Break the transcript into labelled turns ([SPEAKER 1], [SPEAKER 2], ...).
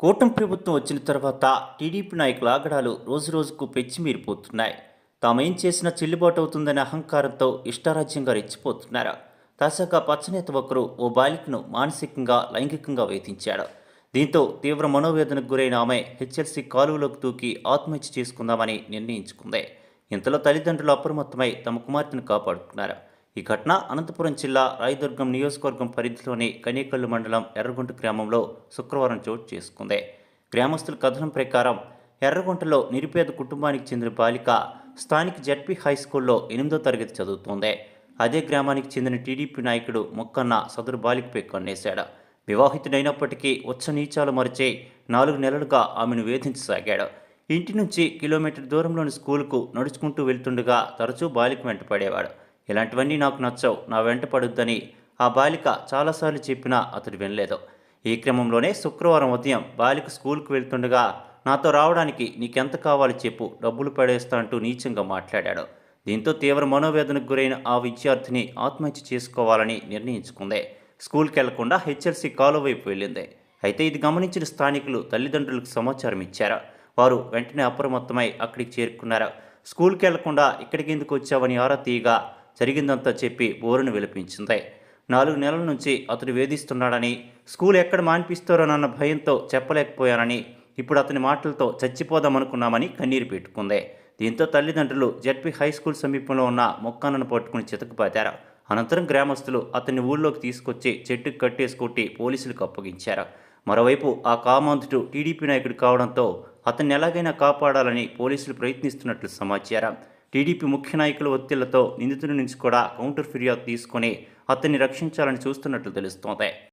[SPEAKER 1] కూటమి ప్రభుత్వం వచ్చిన తర్వాత టీడీపీ నాయకుల ఆగడాలు రోజురోజుకు పెచ్చిమీరిపోతున్నాయి. తామేం చేసినా చెల్లుబాటు అవుతుందనే అహంకారంతో ఇష్టారాజ్యంగా రెచ్చిపోతున్నారు. తాజాగా పచ్చనేత ఒకరు ఓ బాలికను మానసికంగా లైంగికంగా వేధించాడు. దీంతో తీవ్ర మనోవేదనకు గురైన ఆమె హెచ్ఎల్సీ కాలువలోకి దూకి ఆత్మహత్య చేసుకుందామని నిర్ణయించుకుంది. ఇంతలో తల్లిదండ్రులు అప్రమత్తమై తమ కుమార్తెను కాపాడుకున్నారు. ఈ ఘటన అనంతపురం జిల్లా రాయదుర్గం నియోజకవర్గం పరిధిలోని కనేకల్లు మండలం ఎర్రగుంట గ్రామంలో శుక్రవారం చోటు చేసుకుంది. గ్రామస్తుల కథనం ప్రకారం ఎర్రగుంటలో నిరుపేద కుటుంబానికి చెందిన బాలిక స్థానిక జడ్పీ హై స్కూల్లో ఎనిమిదో తరగతి చదువుతోంది. అదే గ్రామానికి చెందిన టీడీపీ నాయకుడు మొక్కన్న సదరు బాలికపై కన్నేశాడు. వివాహితుడైనప్పటికీ ఉచ్చ నీచాలు మరిచే నాలుగు నెలలుగా ఆమెను వేధించసాగాడు. ఇంటి నుంచి కిలోమీటర్ దూరంలోని స్కూలుకు నడుచుకుంటూ వెళ్తుండగా తరచూ బాలిక వెంట పడేవాడు ఇలాంటివన్నీ నాకు నచ్చవు. నా వెంట పడుద్దని ఆ బాలిక చాలాసార్లు చెప్పినా అతడు వినలేదు. ఈ క్రమంలోనే శుక్రవారం ఉదయం బాలిక స్కూల్కు వెళ్తుండగా నాతో రావడానికి నీకెంత కావాలి చెప్పు డబ్బులు పడేస్తా అంటూ నీచంగా మాట్లాడాడు. దీంతో తీవ్ర మనోవేదనకు గురైన ఆ విద్యార్థిని ఆత్మహత్య చేసుకోవాలని నిర్ణయించుకుంది. స్కూల్కి వెళ్ళకుండా హెచ్ఎల్సి కాలువ వైపు వెళ్ళింది. అయితే ఇది గమనించిన స్థానికులు తల్లిదండ్రులకు సమాచారం ఇచ్చారు. వారు వెంటనే అప్రమత్తమై అక్కడికి చేరుకున్నారు. స్కూల్కి వెళ్ళకుండా ఇక్కడికి ఎందుకు వచ్చావని ఆరా తీయగా జరిగిందంతా చెప్పి బోరును విలపించింది. నాలుగు నెలల నుంచి అతడు వేధిస్తున్నాడని స్కూల్ ఎక్కడ మాన్పిస్తారోనన్న భయంతో చెప్పలేకపోయానని ఇప్పుడు అతని మాటలతో చచ్చిపోదామనుకున్నామని కన్నీరు పెట్టుకుంది. దీంతో తల్లిదండ్రులు జడ్పీ హై స్కూల్ సమీపంలో ఉన్న మొక్కన్నను పట్టుకుని చితకపాతారు అనంతరం గ్రామస్తులు అతన్ని ఊళ్ళోకి తీసుకొచ్చి చెట్టుకు కట్టేసుకొట్టి పోలీసులకు అప్పగించారు. మరోవైపు ఆ కామాంధుడు టీడీపీ నాయకుడు కావడంతో అతన్ని ఎలాగైనా కాపాడాలని పోలీసులు ప్రయత్నిస్తున్నట్లు సమాచారం. టీడీపీ ముఖ్య నాయకుల ఒత్తిళ్ళతో నిందితుడి నుంచి కూడా కౌంటర్ ఫిర్యాదు తీసుకొని అతన్ని రక్షించాలని చూస్తున్నట్లు తెలుస్తోంది.